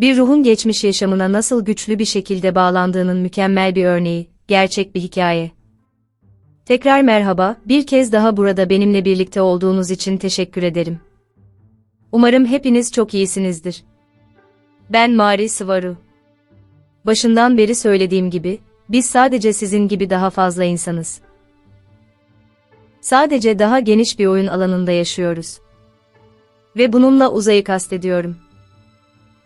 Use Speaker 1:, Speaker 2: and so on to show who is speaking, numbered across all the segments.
Speaker 1: Bir ruhun geçmiş yaşamına nasıl güçlü bir şekilde bağlandığının mükemmel bir örneği, gerçek bir hikaye. Tekrar merhaba, bir kez daha burada benimle birlikte olduğunuz için teşekkür ederim. Umarım hepiniz çok iyisinizdir. Ben Mari Sıvaru. Başından beri söylediğim gibi, biz sadece sizin gibi daha fazla insanız. Sadece daha geniş bir oyun alanında yaşıyoruz. Ve bununla uzayı kastediyorum.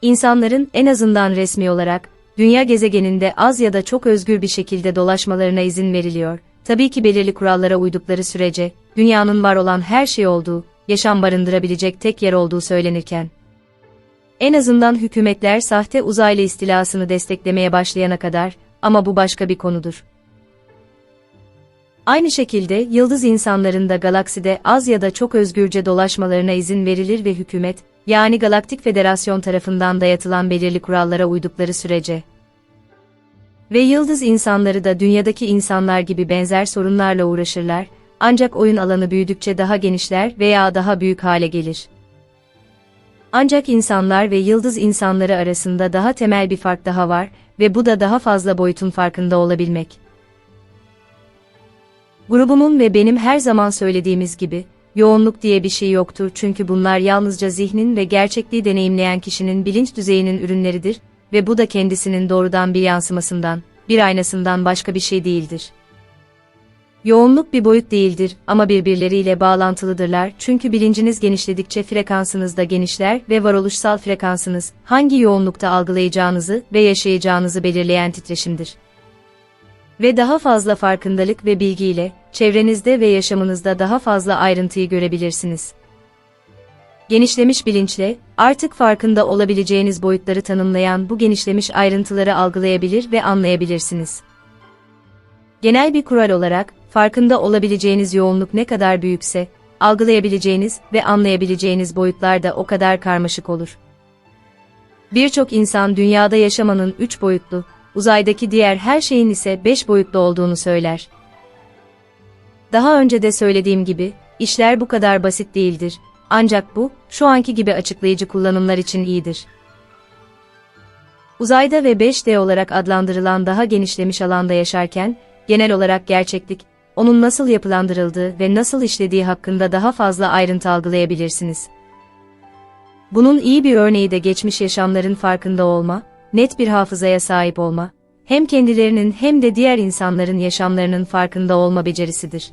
Speaker 1: İnsanların en azından resmi olarak, dünya gezegeninde az ya da çok özgür bir şekilde dolaşmalarına izin veriliyor. Tabii ki belirli kurallara uydukları sürece, dünyanın var olan her şey olduğu, yaşam barındırabilecek tek yer olduğu söylenirken. En azından hükümetler sahte uzaylı istilasını desteklemeye başlayana kadar, ama bu başka bir konudur. Aynı şekilde yıldız insanların da galakside az ya da çok özgürce dolaşmalarına izin verilir ve hükümet, yani Galaktik Federasyon tarafından dayatılan belirli kurallara uydukları sürece. Ve yıldız insanları da dünyadaki insanlar gibi benzer sorunlarla uğraşırlar, ancak oyun alanı büyüdükçe daha genişler veya daha büyük hale gelir. Ancak insanlar ve yıldız insanları arasında daha temel bir fark daha var ve bu da daha fazla boyutun farkında olabilmek. Grubumun ve benim her zaman söylediğimiz gibi, yoğunluk diye bir şey yoktur çünkü bunlar yalnızca zihnin ve gerçekliği deneyimleyen kişinin bilinç düzeyinin ürünleridir ve bu da kendisinin doğrudan bir yansımasından, bir aynasından başka bir şey değildir. Yoğunluk bir boyut değildir ama birbirleriyle bağlantılıdırlar çünkü bilinciniz genişledikçe frekansınız da genişler ve varoluşsal frekansınız, hangi yoğunlukta algılayacağınızı ve yaşayacağınızı belirleyen titreşimdir. Ve daha fazla farkındalık ve bilgiyle, çevrenizde ve yaşamınızda daha fazla ayrıntıyı görebilirsiniz. Genişlemiş bilinçle, artık farkında olabileceğiniz boyutları tanımlayan bu genişlemiş ayrıntıları algılayabilir ve anlayabilirsiniz. Genel bir kural olarak, farkında olabileceğiniz yoğunluk ne kadar büyükse, algılayabileceğiniz ve anlayabileceğiniz boyutlar da o kadar karmaşık olur. Birçok insan dünyada yaşamanın üç boyutlu, uzaydaki diğer her şeyin ise beş boyutlu olduğunu söyler. Daha önce de söylediğim gibi, işler bu kadar basit değildir, ancak bu, şu anki gibi açıklayıcı kullanımlar için iyidir. Uzayda ve 5D olarak adlandırılan daha genişlemiş alanda yaşarken, genel olarak gerçeklik, onun nasıl yapılandırıldığı ve nasıl işlediği hakkında daha fazla ayrıntı algılayabilirsiniz. Bunun iyi bir örneği de geçmiş yaşamların farkında olma, net bir hafızaya sahip olma, hem kendilerinin hem de diğer insanların yaşamlarının farkında olma becerisidir.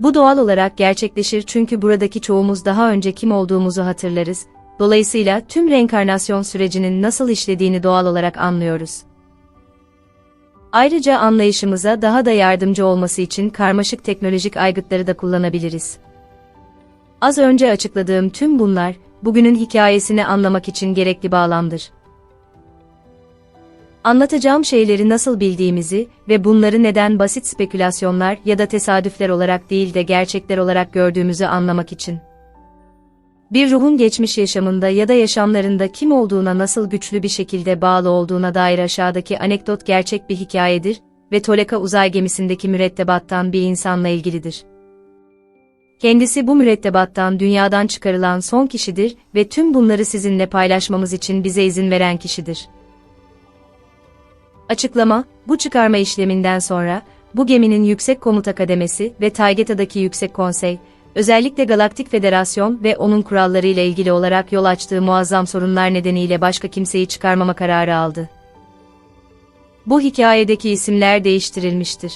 Speaker 1: Bu doğal olarak gerçekleşir çünkü buradaki çoğumuz daha önce kim olduğumuzu hatırlarız, dolayısıyla tüm reenkarnasyon sürecinin nasıl işlediğini doğal olarak anlıyoruz. Ayrıca anlayışımıza daha da yardımcı olması için karmaşık teknolojik aygıtları da kullanabiliriz. Az önce açıkladığım tüm bunlar, bugünün hikayesini anlamak için gerekli bağlamdır. Anlatacağım şeyleri nasıl bildiğimizi ve bunları neden basit spekülasyonlar ya da tesadüfler olarak değil de gerçekler olarak gördüğümüzü anlamak için. Bir ruhun geçmiş yaşamında ya da yaşamlarında kim olduğuna nasıl güçlü bir şekilde bağlı olduğuna dair aşağıdaki anekdot gerçek bir hikayedir ve Toleka uzay gemisindeki mürettebattan bir insanla ilgilidir. Kendisi bu mürettebattan dünyadan çıkarılan son kişidir ve tüm bunları sizinle paylaşmamız için bize izin veren kişidir. Açıklama, bu çıkarma işleminden sonra, bu geminin yüksek komuta kademesi ve Taygeta'daki yüksek konsey, özellikle Galaktik Federasyon ve onun kuralları ile ilgili olarak yol açtığı muazzam sorunlar nedeniyle başka kimseyi çıkarmama kararı aldı. Bu hikayedeki isimler değiştirilmiştir.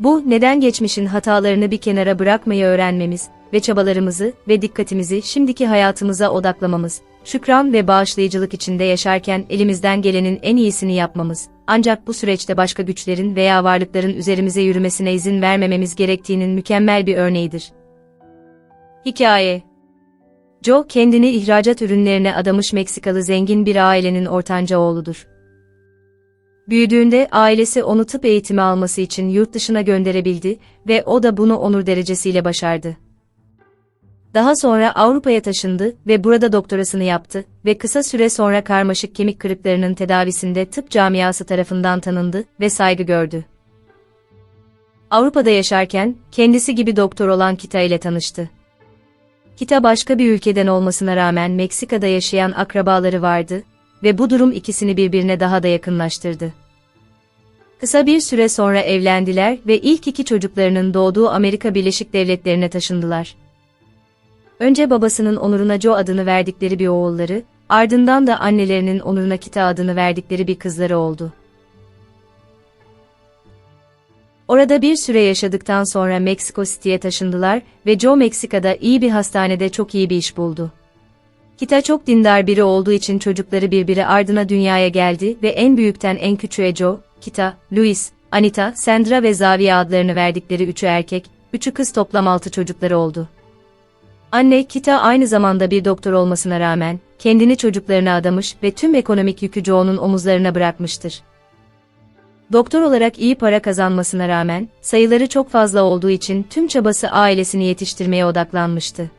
Speaker 1: Bu, neden geçmişin hatalarını bir kenara bırakmayı öğrenmemiz ve çabalarımızı ve dikkatimizi şimdiki hayatımıza odaklamamız, şükran ve bağışlayıcılık içinde yaşarken elimizden gelenin en iyisini yapmamız, ancak bu süreçte başka güçlerin veya varlıkların üzerimize yürümesine izin vermememiz gerektiğinin mükemmel bir örneğidir. Hikaye Joe kendini ihracat ürünlerine adamış Meksikalı zengin bir ailenin ortanca oğludur. Büyüdüğünde ailesi onu tıp eğitimi alması için yurt dışına gönderebildi ve o da bunu onur derecesiyle başardı. Daha sonra Avrupa'ya taşındı ve burada doktorasını yaptı ve kısa süre sonra karmaşık kemik kırıklarının tedavisinde tıp camiası tarafından tanındı ve saygı gördü. Avrupa'da yaşarken kendisi gibi doktor olan Kita ile tanıştı. Kita başka bir ülkeden olmasına rağmen Meksika'da yaşayan akrabaları vardı ve bu durum ikisini birbirine daha da yakınlaştırdı. Kısa bir süre sonra evlendiler ve ilk iki çocuklarının doğduğu Amerika Birleşik Devletleri'ne taşındılar. Önce babasının onuruna Joe adını verdikleri bir oğulları, ardından da annelerinin onuruna Kita adını verdikleri bir kızları oldu. Orada bir süre yaşadıktan sonra Meksiko City'ye taşındılar ve Joe Meksika'da iyi bir hastanede çok iyi bir iş buldu. Kita çok dindar biri olduğu için çocukları birbiri ardına dünyaya geldi ve en büyükten en küçüğe Joe, Kita, Luis, Anita, Sandra ve Zaviye adlarını verdikleri üçü erkek, üçü kız toplam altı çocukları oldu. Anne, Kita aynı zamanda bir doktor olmasına rağmen, kendini çocuklarına adamış ve tüm ekonomik yükü Joe'nun omuzlarına bırakmıştır. Doktor olarak iyi para kazanmasına rağmen, sayıları çok fazla olduğu için tüm çabası ailesini yetiştirmeye odaklanmıştı.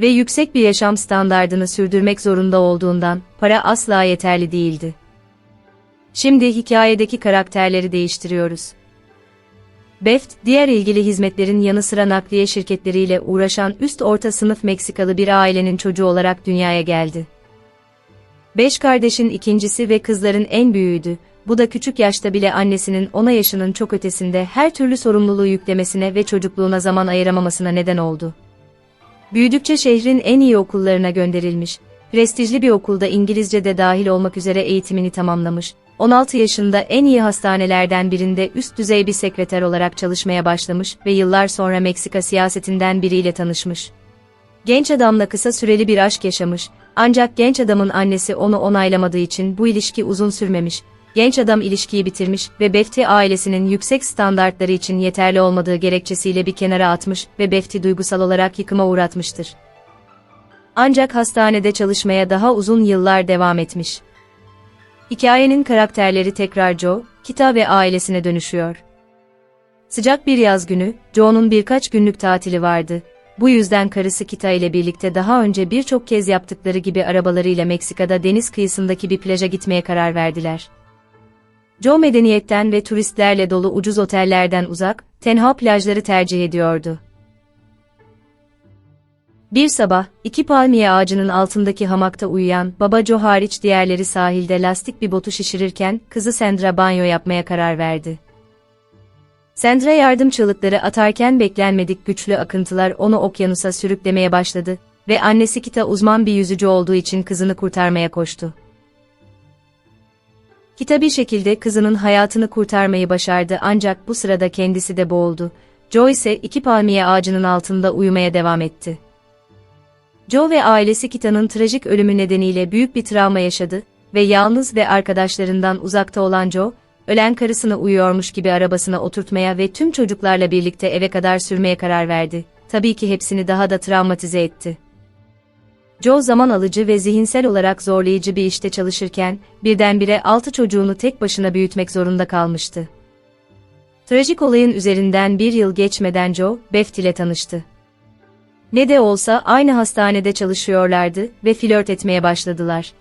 Speaker 1: Ve yüksek bir yaşam standardını sürdürmek zorunda olduğundan, para asla yeterli değildi. Şimdi hikayedeki karakterleri değiştiriyoruz. Beft, diğer ilgili hizmetlerin yanı sıra nakliye şirketleriyle uğraşan üst orta sınıf Meksikalı bir ailenin çocuğu olarak dünyaya geldi. Beş kardeşin ikincisi ve kızların en büyüğüydü. Bu da küçük yaşta bile annesinin ona yaşının çok ötesinde her türlü sorumluluğu yüklemesine ve çocukluğuna zaman ayıramamasına neden oldu. Büyüdükçe şehrin en iyi okullarına gönderilmiş, prestijli bir okulda İngilizce de dahil olmak üzere eğitimini tamamlamış, 16 yaşında en iyi hastanelerden birinde üst düzey bir sekreter olarak çalışmaya başlamış ve yıllar sonra Meksika siyasetinden biriyle tanışmış. Genç adamla kısa süreli bir aşk yaşamış, ancak genç adamın annesi onu onaylamadığı için bu ilişki uzun sürmemiş. Genç adam ilişkiyi bitirmiş ve Befti ailesinin yüksek standartları için yeterli olmadığı gerekçesiyle bir kenara atmış ve Befti duygusal olarak yıkıma uğratmıştır. Ancak hastanede çalışmaya daha uzun yıllar devam etmiş. Hikayenin karakterleri tekrar Joe, Kita ve ailesine dönüşüyor. Sıcak bir yaz günü, Joe'nun birkaç günlük tatili vardı. Bu yüzden karısı Kita ile birlikte daha önce birçok kez yaptıkları gibi arabalarıyla Meksika'da deniz kıyısındaki bir plaja gitmeye karar verdiler. Joe medeniyetten ve turistlerle dolu ucuz otellerden uzak, tenha plajları tercih ediyordu. Bir sabah, iki palmiye ağacının altındaki hamakta uyuyan, baba Joe hariç diğerleri sahilde lastik bir botu şişirirken, kızı Sandra banyo yapmaya karar verdi. Sandra yardım çığlıkları atarken beklenmedik güçlü akıntılar onu okyanusa sürüklemeye başladı ve annesi Kita uzman bir yüzücü olduğu için kızını kurtarmaya koştu. Kita bir şekilde kızının hayatını kurtarmayı başardı ancak bu sırada kendisi de boğuldu. Joe ise iki palmiye ağacının altında uyumaya devam etti. Joe ve ailesi Kita'nın trajik ölümü nedeniyle büyük bir travma yaşadı ve yalnız ve arkadaşlarından uzakta olan Joe, ölen karısını uyuyormuş gibi arabasına oturtmaya ve tüm çocuklarla birlikte eve kadar sürmeye karar verdi. Tabii ki hepsini daha da travmatize etti. Joe zaman alıcı ve zihinsel olarak zorlayıcı bir işte çalışırken, birdenbire altı çocuğunu tek başına büyütmek zorunda kalmıştı. Trajik olayın üzerinden bir yıl geçmeden Joe, Beth ile tanıştı. Ne de olsa aynı hastanede çalışıyorlardı ve flört etmeye başladılar.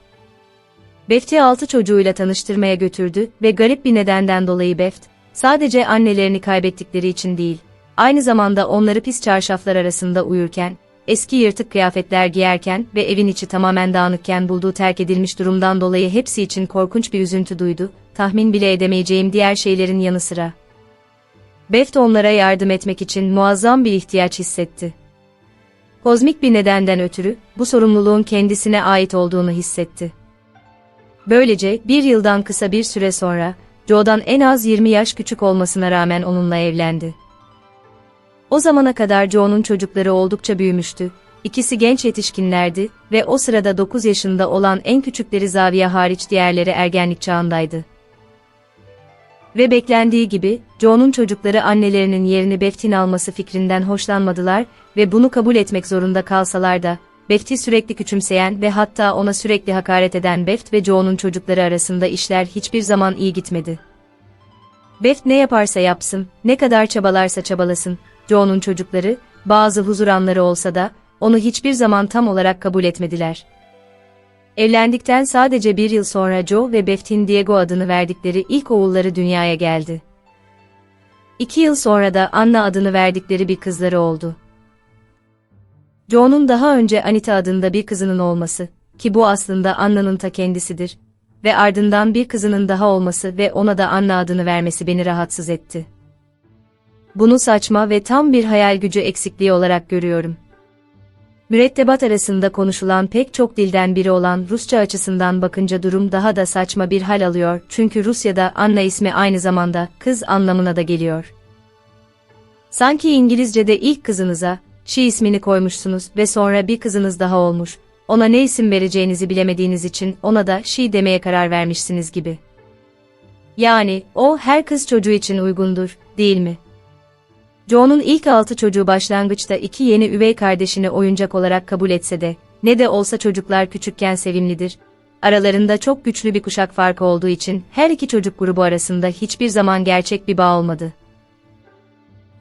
Speaker 1: Beft'i altı çocuğuyla tanıştırmaya götürdü ve garip bir nedenden dolayı Beft, sadece annelerini kaybettikleri için değil, aynı zamanda onları pis çarşaflar arasında uyurken, eski yırtık kıyafetler giyerken ve evin içi tamamen dağınıkken bulduğu terk edilmiş durumdan dolayı hepsi için korkunç bir üzüntü duydu, tahmin bile edemeyeceğim diğer şeylerin yanı sıra. Beft onlara yardım etmek için muazzam bir ihtiyaç hissetti. Kozmik bir nedenden ötürü bu sorumluluğun kendisine ait olduğunu hissetti. Böylece bir yıldan kısa bir süre sonra Joe'dan en az 20 yaş küçük olmasına rağmen onunla evlendi. O zamana kadar Joe'nun çocukları oldukça büyümüştü. İkisi genç yetişkinlerdi ve o sırada 9 yaşında olan en küçükleri Zaviye hariç diğerleri ergenlik çağındaydı. Ve beklendiği gibi, Joe'nun çocukları annelerinin yerini Beftin alması fikrinden hoşlanmadılar ve bunu kabul etmek zorunda kalsalar da, Beft'i sürekli küçümseyen ve hatta ona sürekli hakaret eden Beft ve Joe'nun çocukları arasında işler hiçbir zaman iyi gitmedi. Beft ne yaparsa yapsın, ne kadar çabalarsa çabalasın, Joe'nun çocukları, bazı huzur anları olsa da, onu hiçbir zaman tam olarak kabul etmediler. Evlendikten sadece bir yıl sonra Joe ve Beth'in Diego adını verdikleri ilk oğulları dünyaya geldi. İki yıl sonra da Anna adını verdikleri bir kızları oldu. Joe'nun daha önce Anita adında bir kızının olması, ki bu aslında Anna'nın ta kendisidir, ve ardından bir kızının daha olması ve ona da Anna adını vermesi beni rahatsız etti. Bunu saçma ve tam bir hayal gücü eksikliği olarak görüyorum. Mürettebat arasında konuşulan pek çok dilden biri olan Rusça açısından bakınca durum daha da saçma bir hal alıyor çünkü Rusya'da Anna ismi aynı zamanda kız anlamına da geliyor. Sanki İngilizce'de ilk kızınıza She ismini koymuşsunuz ve sonra bir kızınız daha olmuş. Ona ne isim vereceğinizi bilemediğiniz için ona da She demeye karar vermişsiniz gibi. Yani o her kız çocuğu için uygundur, değil mi? Joe'nun ilk altı çocuğu başlangıçta iki yeni üvey kardeşini oyuncak olarak kabul etse de, ne de olsa çocuklar küçükken sevimlidir. Aralarında çok güçlü bir kuşak farkı olduğu için her iki çocuk grubu arasında hiçbir zaman gerçek bir bağ olmadı.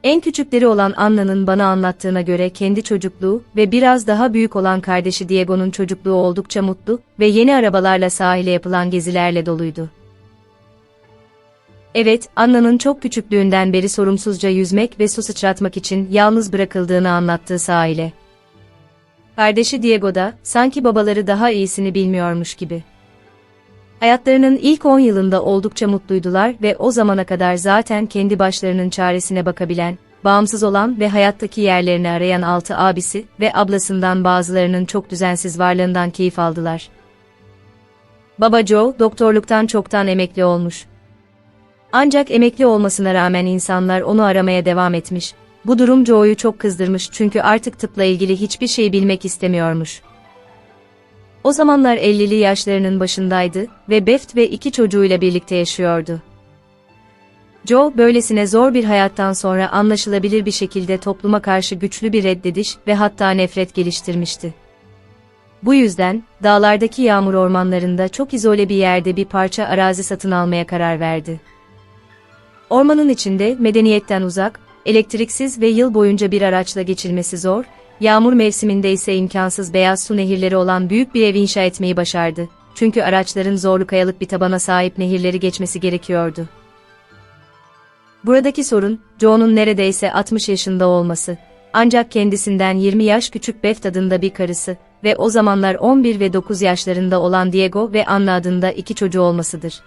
Speaker 1: En küçükleri olan Anna'nın bana anlattığına göre kendi çocukluğu ve biraz daha büyük olan kardeşi Diego'nun çocukluğu oldukça mutlu ve yeni arabalarla sahile yapılan gezilerle doluydu. Evet, Anna'nın çok küçüklüğünden beri sorumsuzca yüzmek ve su sıçratmak için yalnız bırakıldığını anlattığı sahile. Kardeşi Diego da, sanki babaları daha iyisini bilmiyormuş gibi. Hayatlarının ilk 10 yılında oldukça mutluydular ve o zamana kadar zaten kendi başlarının çaresine bakabilen, bağımsız olan ve hayattaki yerlerini arayan altı abisi ve ablasından bazılarının çok düzensiz varlığından keyif aldılar. Baba Joe, doktorluktan çoktan emekli olmuş. Ancak emekli olmasına rağmen insanlar onu aramaya devam etmiş. Bu durum Joe'yu çok kızdırmış çünkü artık tıpla ilgili hiçbir şey bilmek istemiyormuş. O zamanlar 50'li yaşlarının başındaydı ve Beft ve iki çocuğuyla birlikte yaşıyordu. Joe, böylesine zor bir hayattan sonra anlaşılabilir bir şekilde topluma karşı güçlü bir reddediş ve hatta nefret geliştirmişti. Bu yüzden, dağlardaki yağmur ormanlarında çok izole bir yerde bir parça arazi satın almaya karar verdi. Ormanın içinde, medeniyetten uzak, elektriksiz ve yıl boyunca bir araçla geçilmesi zor, yağmur mevsiminde ise imkansız beyaz su nehirleri olan büyük bir ev inşa etmeyi başardı. Çünkü araçların zorlu kayalık bir tabana sahip nehirleri geçmesi gerekiyordu. Buradaki sorun, Joe'nun neredeyse 60 yaşında olması. Ancak kendisinden 20 yaş küçük Beth adında bir karısı ve o zamanlar 11 ve 9 yaşlarında olan Diego ve Anna adında iki çocuğu olmasıdır.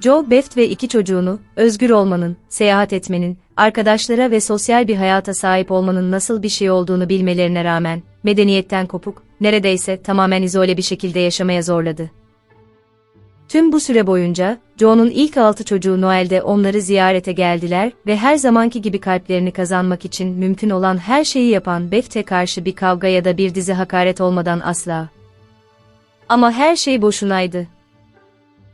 Speaker 1: Joe, Beth ve iki çocuğunu, özgür olmanın, seyahat etmenin, arkadaşlara ve sosyal bir hayata sahip olmanın nasıl bir şey olduğunu bilmelerine rağmen, medeniyetten kopuk, neredeyse tamamen izole bir şekilde yaşamaya zorladı. Tüm bu süre boyunca, Joe'nun ilk altı çocuğu Noel'de onları ziyarete geldiler ve her zamanki gibi kalplerini kazanmak için mümkün olan her şeyi yapan Beth'e karşı bir kavga ya da bir dizi hakaret olmadan asla. Ama her şey boşunaydı.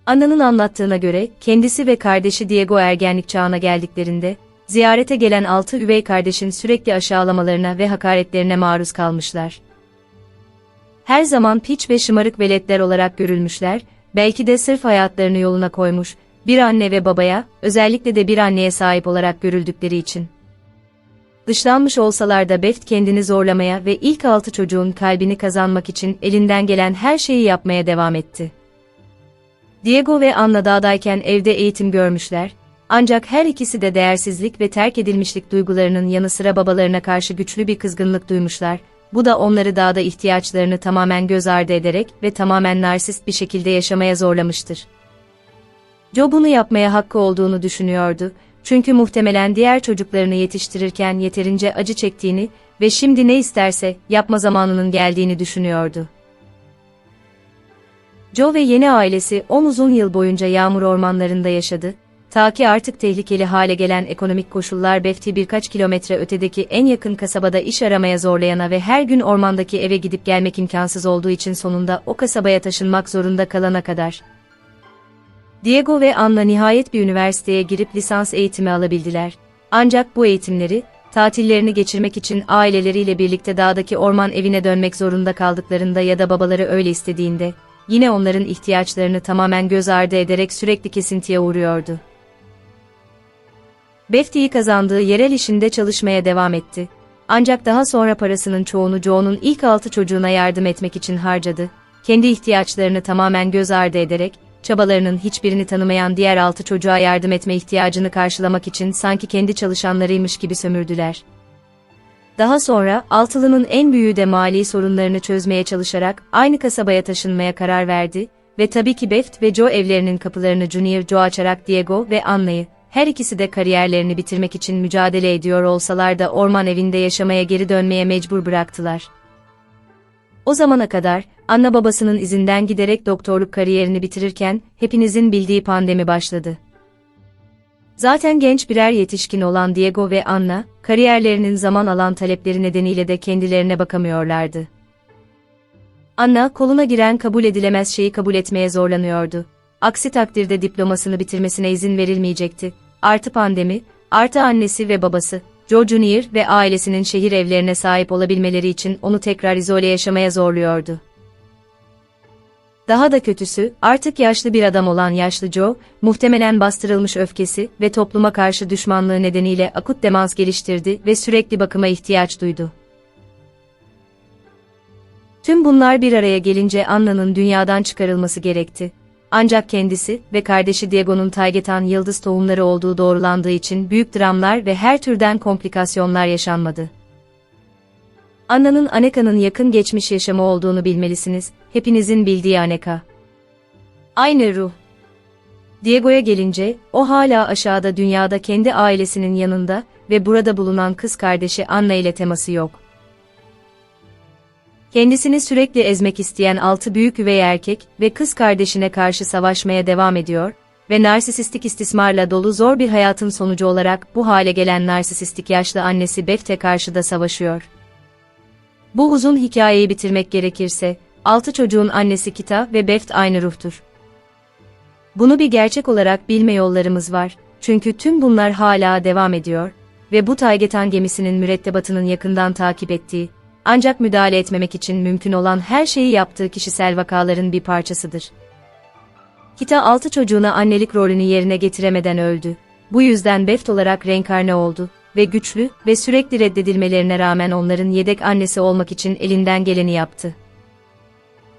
Speaker 1: Anna'nın anlattığına göre, kendisi ve kardeşi Diego ergenlik çağına geldiklerinde, ziyarete gelen altı üvey kardeşin sürekli aşağılamalarına ve hakaretlerine maruz kalmışlar. Her zaman piç ve şımarık veletler olarak görülmüşler, belki de sırf hayatlarını yoluna koymuş, bir anne ve babaya, özellikle de bir anneye sahip olarak görüldükleri için. Dışlanmış olsalar da Beft kendini zorlamaya ve ilk altı çocuğun kalbini kazanmak için elinden gelen her şeyi yapmaya devam etti. Diego ve Anna dağdayken evde eğitim görmüşler, ancak her ikisi de değersizlik ve terk edilmişlik duygularının yanı sıra babalarına karşı güçlü bir kızgınlık duymuşlar, bu da onları dağda ihtiyaçlarını tamamen göz ardı ederek ve tamamen narsist bir şekilde yaşamaya zorlamıştır. Joe bunu yapmaya hakkı olduğunu düşünüyordu, çünkü muhtemelen diğer çocuklarını yetiştirirken yeterince acı çektiğini ve şimdi ne isterse yapma zamanının geldiğini düşünüyordu. Joe ve yeni ailesi 10 uzun yıl boyunca yağmur ormanlarında yaşadı, ta ki artık tehlikeli hale gelen ekonomik koşullar Befti birkaç kilometre ötedeki en yakın kasabada iş aramaya zorlayana ve her gün ormandaki eve gidip gelmek imkansız olduğu için sonunda o kasabaya taşınmak zorunda kalana kadar. Diego ve Anna nihayet bir üniversiteye girip lisans eğitimi alabildiler. Ancak bu eğitimleri, tatillerini geçirmek için aileleriyle birlikte dağdaki orman evine dönmek zorunda kaldıklarında ya da babaları öyle istediğinde, yine onların ihtiyaçlarını tamamen göz ardı ederek sürekli kesintiye uğruyordu. Befti'yi kazandığı yerel işinde çalışmaya devam etti. Ancak daha sonra parasının çoğunu Joe'nun ilk altı çocuğuna yardım etmek için harcadı. Kendi ihtiyaçlarını tamamen göz ardı ederek, çabalarının hiçbirini tanımayan diğer altı çocuğa yardım etme ihtiyacını karşılamak için sanki kendi çalışanlarıymış gibi sömürdüler. Daha sonra altılının en büyüğü de mali sorunlarını çözmeye çalışarak aynı kasabaya taşınmaya karar verdi ve tabii ki Beft ve Joe evlerinin kapılarını Junior Joe açarak Diego ve Anna'yı, her ikisi de kariyerlerini bitirmek için mücadele ediyor olsalar da orman evinde yaşamaya geri dönmeye mecbur bıraktılar. O zamana kadar, Anna babasının izinden giderek doktorluk kariyerini bitirirken, hepinizin bildiği pandemi başladı. Zaten genç birer yetişkin olan Diego ve Anna, kariyerlerinin zaman alan talepleri nedeniyle de kendilerine bakamıyorlardı. Anna, koluna giren kabul edilemez şeyi kabul etmeye zorlanıyordu. Aksi takdirde diplomasını bitirmesine izin verilmeyecekti. Artı pandemi, artı annesi ve babası, Joe Junior ve ailesinin şehir evlerine sahip olabilmeleri için onu tekrar izole yaşamaya zorluyordu. Daha da kötüsü, artık yaşlı bir adam olan yaşlı Joe, muhtemelen bastırılmış öfkesi ve topluma karşı düşmanlığı nedeniyle akut demans geliştirdi ve sürekli bakıma ihtiyaç duydu. Tüm bunlar bir araya gelince Anna'nın dünyadan çıkarılması gerekti. Ancak kendisi ve kardeşi Diego'nun Taygetan yıldız tohumları olduğu doğrulandığı için büyük dramlar ve her türden komplikasyonlar yaşanmadı. Anna'nın Aneka'nın yakın geçmiş yaşamı olduğunu bilmelisiniz, hepinizin bildiği Aneka. Aynı ruh. Diego'ya gelince, o hala aşağıda dünyada kendi ailesinin yanında ve burada bulunan kız kardeşi Anna ile teması yok. Kendisini sürekli ezmek isteyen altı büyük üvey erkek ve kız kardeşine karşı savaşmaya devam ediyor ve narsisistik istismarla dolu zor bir hayatın sonucu olarak bu hale gelen narsisistik yaşlı annesi Beth'e karşı da savaşıyor. Bu uzun hikayeyi bitirmek gerekirse, altı çocuğun annesi Kita ve Beft aynı ruhtur. Bunu bir gerçek olarak bilme yollarımız var, çünkü tüm bunlar hala devam ediyor ve bu Taygetan gemisinin mürettebatının yakından takip ettiği, ancak müdahale etmemek için mümkün olan her şeyi yaptığı kişisel vakaların bir parçasıdır. Kita altı çocuğuna annelik rolünü yerine getiremeden öldü. Bu yüzden Beft olarak reenkarne oldu ve güçlü ve sürekli reddedilmelerine rağmen onların yedek annesi olmak için elinden geleni yaptı.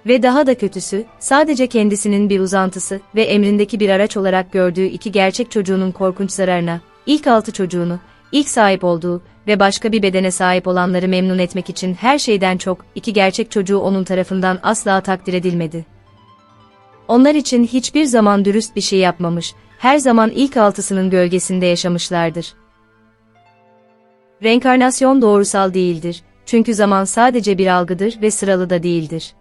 Speaker 1: Ve daha da kötüsü, sadece kendisinin bir uzantısı ve emrindeki bir araç olarak gördüğü iki gerçek çocuğunun korkunç zararına, ilk altı çocuğunu, ilk sahip olduğu ve başka bir bedene sahip olanları memnun etmek için her şeyden çok iki gerçek çocuğu onun tarafından asla takdir edilmedi. Onlar için hiçbir zaman dürüst bir şey yapmamış, her zaman ilk altısının gölgesinde yaşamışlardır. Reenkarnasyon doğrusal değildir, çünkü zaman sadece bir algıdır ve sıralı da değildir.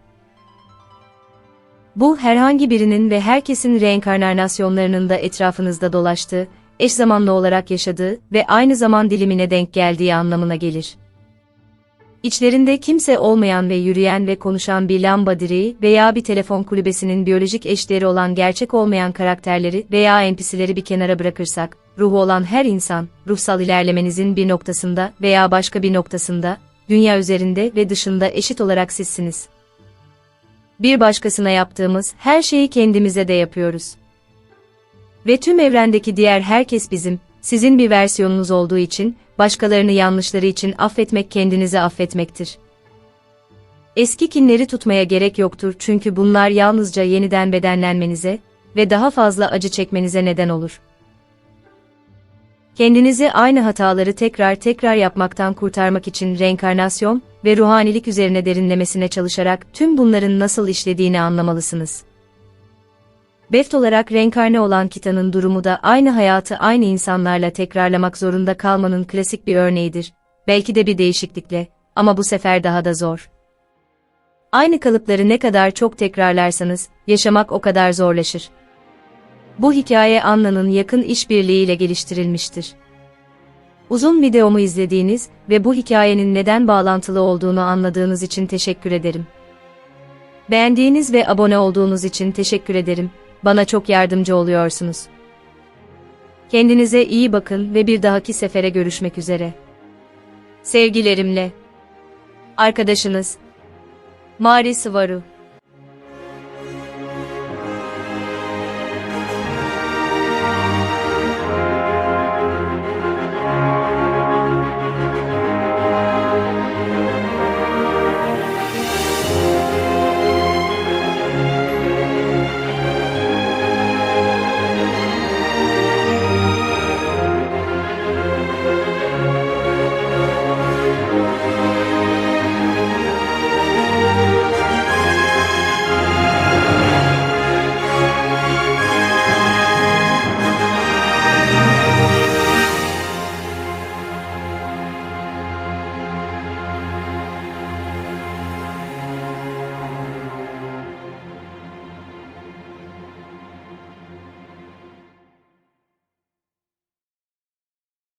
Speaker 1: Bu herhangi birinin ve herkesin reenkarnasyonlarının da etrafınızda dolaştığı, eş zamanlı olarak yaşadığı ve aynı zaman dilimine denk geldiği anlamına gelir. İçlerinde kimse olmayan ve yürüyen ve konuşan bir lamba direği veya bir telefon kulübesinin biyolojik eşleri olan gerçek olmayan karakterleri veya NPC'leri bir kenara bırakırsak, ruhu olan her insan, ruhsal ilerlemenizin bir noktasında veya başka bir noktasında, dünya üzerinde ve dışında eşit olarak sizsiniz. Bir başkasına yaptığımız her şeyi kendimize de yapıyoruz. Ve tüm evrendeki diğer herkes bizim, sizin bir versiyonunuz olduğu için, başkalarını yanlışları için affetmek kendinizi affetmektir. Eski kinleri tutmaya gerek yoktur çünkü bunlar yalnızca yeniden bedenlenmenize ve daha fazla acı çekmenize neden olur. Kendinizi aynı hataları tekrar tekrar yapmaktan kurtarmak için reenkarnasyon ve ruhanilik üzerine derinlemesine çalışarak tüm bunların nasıl işlediğini anlamalısınız. Beft olarak reenkarne olan Kita'nın durumu da aynı hayatı aynı insanlarla tekrarlamak zorunda kalmanın klasik bir örneğidir. Belki de bir değişiklikle ama bu sefer daha da zor. Aynı kalıpları ne kadar çok tekrarlarsanız, yaşamak o kadar zorlaşır. Bu hikaye Anna'nın yakın işbirliğiyle geliştirilmiştir. Uzun videomu izlediğiniz ve bu hikayenin neden bağlantılı olduğunu anladığınız için teşekkür ederim. Beğendiğiniz ve abone olduğunuz için teşekkür ederim. Bana çok yardımcı oluyorsunuz. Kendinize iyi bakın ve bir dahaki sefere görüşmek üzere. Sevgilerimle. Arkadaşınız Mari Sıvaru